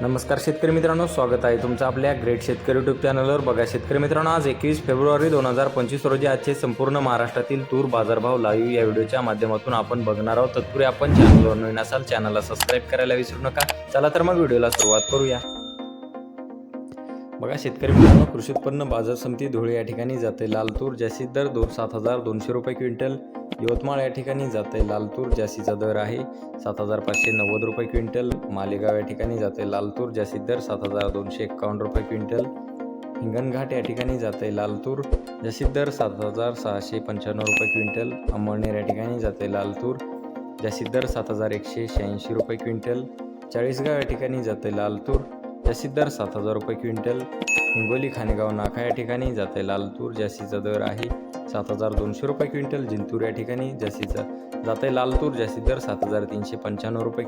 नमस्कार शेतकरी मित्रांनो स्वागत आहे तुमचं आपल्या ग्रेट शेतकरी यूट्यूब चॅनलवर बघा शेतकरी मित्रांनो आज एकवीस फेब्रुवारी दोन हजार पंचवीस रोजी आजचे संपूर्ण महाराष्ट्रातील तूर बाजारभाव लाईव्ह या व्हिडिओच्या माध्यमातून आपण बघणार आहोत. तत्पूर्वी आपण चॅनलवर नवीन असाल चॅनलला सबस्क्राईब करायला विसरू नका. चला तर मग व्हिडिओला सुरुवात करूया. बघा शेतकरी मित्रांनो कृषी उत्पन्न बाजार समिती धुळे या ठिकाणी जाते. लाल तूर जास्तीत दर दोन सात हजार दोनशे रुपये क्विंटल यवतमाळ या ठिकाणी जाते लालतूर जास्तीचा दर आहे. सात हजार पाचशे नव्वद रुपये क्विंटल. मालेगाव या ठिकाणी जाते लालतूर जास्तीत दर सात हजार दोनशे एक्कावन्न रुपये क्विंटल. हिंगणघाट या ठिकाणी जाते लालतूर जास्तीत दर सात हजार सहाशे पंच्याण्णव रुपये क्विंटल. अंमळनेर या ठिकाणी जाते लालतूर जास्तीत दर सात हजार एकशे शहाऐंशी रुपये क्विंटल. चाळीसगाव या ठिकाणी जाते लालतूर जास्तीत दर सात हजार रुपये क्विंटल. हिंगोली खानेगाव नाका या ठिकाणी जाते लालतूर जास्तीचा दर आहे. सात हजार दोनशे रुपये क्विंटल जिंतूर या ठिकाणी जास्तीचा जाते लालतूर तूर दर सात हजार तीनशे पंच्याण्णव रुपये क्विंटल.